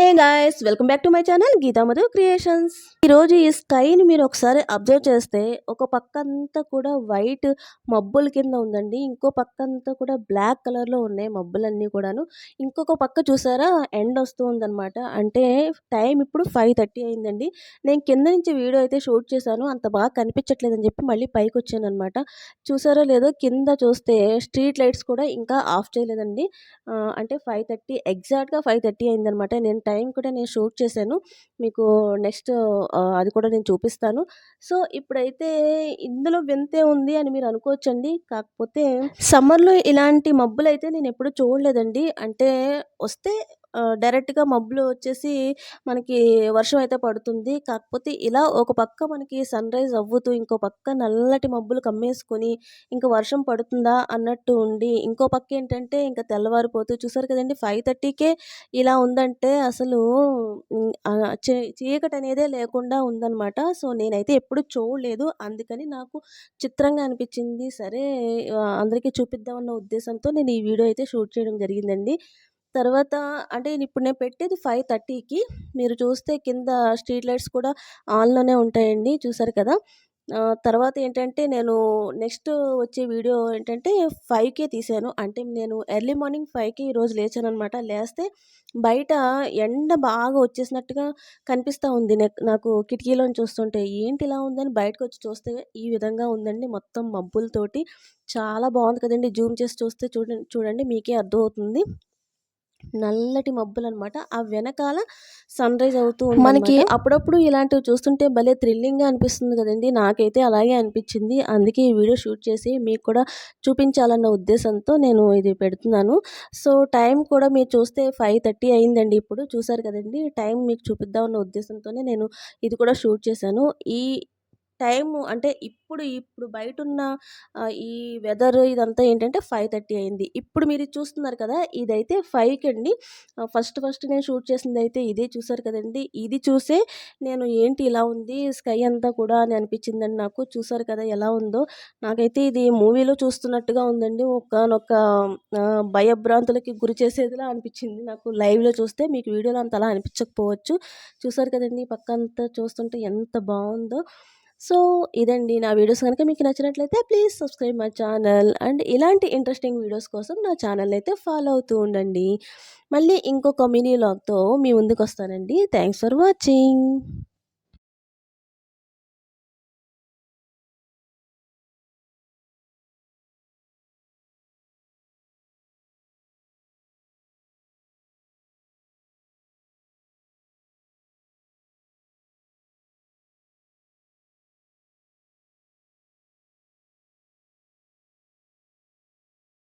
Hey guys welcome back to my channel Geetha Madhu creations ఈరోజు ఈ స్కైని మీరు ఒకసారి అబ్జర్వ్ చేస్తే ఒక పక్క అంతా కూడా వైట్ మబ్బుల కింద ఉందండి. ఇంకో పక్క అంతా కూడా బ్లాక్ కలర్లో ఉన్నాయి మబ్బులన్నీ కూడాను. ఇంకొక పక్క చూసారా ఎండ్ వస్తూ ఉందన్నమాట. అంటే టైం ఇప్పుడు ఫైవ్ థర్టీ అయిందండి. నేను కింద నుంచి వీడియో అయితే షూట్ చేశాను. అంత బాగా కనిపించట్లేదని చెప్పి మళ్ళీ పైకి వచ్చాను అనమాట చూసారో లేదో కింద చూస్తే స్ట్రీట్ లైట్స్ కూడా ఇంకా ఆఫ్ చేయలేదండి. అంటే ఫైవ్ థర్టీ ఎగ్జాక్ట్గా ఫైవ్ థర్టీ అయిందనమాట నేను టైం కూడా నేను షూట్ చేశాను. మీకు నెక్స్ట్ అది కూడా నేను చూపిస్తాను. సో ఇప్పుడైతే ఇందులో వింతే ఉంది అని మీరు అనుకోవచ్చండి. కాకపోతే సమ్మర్లో ఇలాంటి మబ్బులు అయితే నేను ఎప్పుడూ చూడలేదండి. అంటే వస్తే డైరెక్ట్గా మబ్బులు వచ్చేసి మనకి వర్షం అయితే పడుతుంది. కాకపోతే ఇలా ఒక పక్క మనకి సన్ రైజ్ అవ్వుతూ ఇంకో పక్క నల్లటి మబ్బులు కమ్మేసుకొని ఇంకా వర్షం పడుతుందా అన్నట్టు ఉండి ఇంకో పక్క ఏంటంటే ఇంకా తెల్లవారిపోతూ చూసారు కదండి ఫైవ్ థర్టీకే ఇలా ఉందంటే అసలు చీకటి అనేదే లేకుండా ఉందన్నమాట. సో నేనైతే ఎప్పుడు చూడలేదు. అందుకని నాకు చిత్రంగా అనిపించింది సరే అందరికీ చూపిద్దామన్న ఉద్దేశంతో నేను ఈ వీడియో అయితే షూట్ చేయడం జరిగిందండి. తర్వాత అంటే నేను ఇప్పుడు నేను పెట్టేది ఫైవ్ థర్టీకి. మీరు చూస్తే కింద స్ట్రీట్ లైట్స్ కూడా ఆన్లోనే ఉంటాయండి చూసారు కదా. తర్వాత ఏంటంటే నేను నెక్స్ట్ వచ్చే వీడియో ఏంటంటే ఫైవ్కే తీసాను. అంటే నేను ఎర్లీ మార్నింగ్ ఫైవ్కి ఈరోజు లేచాను అనమాట లేస్తే బయట ఎండ బాగా వచ్చేసినట్టుగా కనిపిస్తూ ఉంది నెక్- నాకు కిటికీలోని చూస్తుంటే. ఏంటి ఇలా ఉందని బయటకు వచ్చి చూస్తే ఈ విధంగా ఉందండి మొత్తం మబ్బులతోటి. చాలా బాగుంది కదండి. జూమ్ చేసి చూస్తే చూడండి చూడండి మీకే అర్థమవుతుంది. నల్లటి మబ్బులు అనమాట ఆ వెనకాల సన్ రైజ్ అవుతూ మనకి అప్పుడప్పుడు ఇలాంటివి చూస్తుంటే భలే థ్రిల్లింగ్గా అనిపిస్తుంది కదండి. నాకైతే అలాగే అనిపించింది. అందుకే ఈ వీడియో షూట్ చేసి మీకు కూడా చూపించాలన్న ఉద్దేశంతో నేను ఇది పెడుతున్నాను. సో టైం కూడా మీరు చూస్తే ఫైవ్ థర్టీ అయిందండి ఇప్పుడు. చూసారు కదండి. టైం మీకు చూపిద్దామన్న ఉద్దేశంతోనే నేను ఇది కూడా షూట్ చేశాను. ఈ టైము అంటే ఇప్పుడు ఇప్పుడు బయట ఉన్న ఈ వెదర్ ఇదంతా ఏంటంటే ఫైవ్ థర్టీ అయింది. ఇప్పుడు మీరు ఇది చూస్తున్నారు కదా ఇదైతే ఫైవ్కి అండి ఫస్ట్ ఫస్ట్ నేను షూట్ చేసింది అయితే ఇదే చూసారు కదండి. ఇది చూసే నేను ఏంటి ఇలా ఉంది స్కై అంతా కూడా అని అనిపించిందండి నాకు చూసారు కదా ఎలా ఉందో. నాకైతే ఇది మూవీలో చూస్తున్నట్టుగా ఉందండి. ఒకనొక భయభ్రాంతులకి గురి చేసేదిలా అనిపించింది నాకు. లైవ్లో చూస్తే మీకు వీడియోలో అంత అలా అనిపించకపోవచ్చు. చూసారు కదండి పక్క అంతా చూస్తుంటే ఎంత బాగుందో. సో ఇదండి నా వీడియోస్ కనుక మీకు నచ్చినట్లయితే please subscribe my channel. And ఇలాంటి ఇంట్రెస్టింగ్ వీడియోస్ కోసం నా ఛానల్ అయితే ఫాలో అవుతూ ఉండండి. మళ్ళీ ఇంకొక మినీ లాగ్తో మీ ముందుకు వస్తానండి థ్యాంక్స్ ఫర్ వాచింగ్.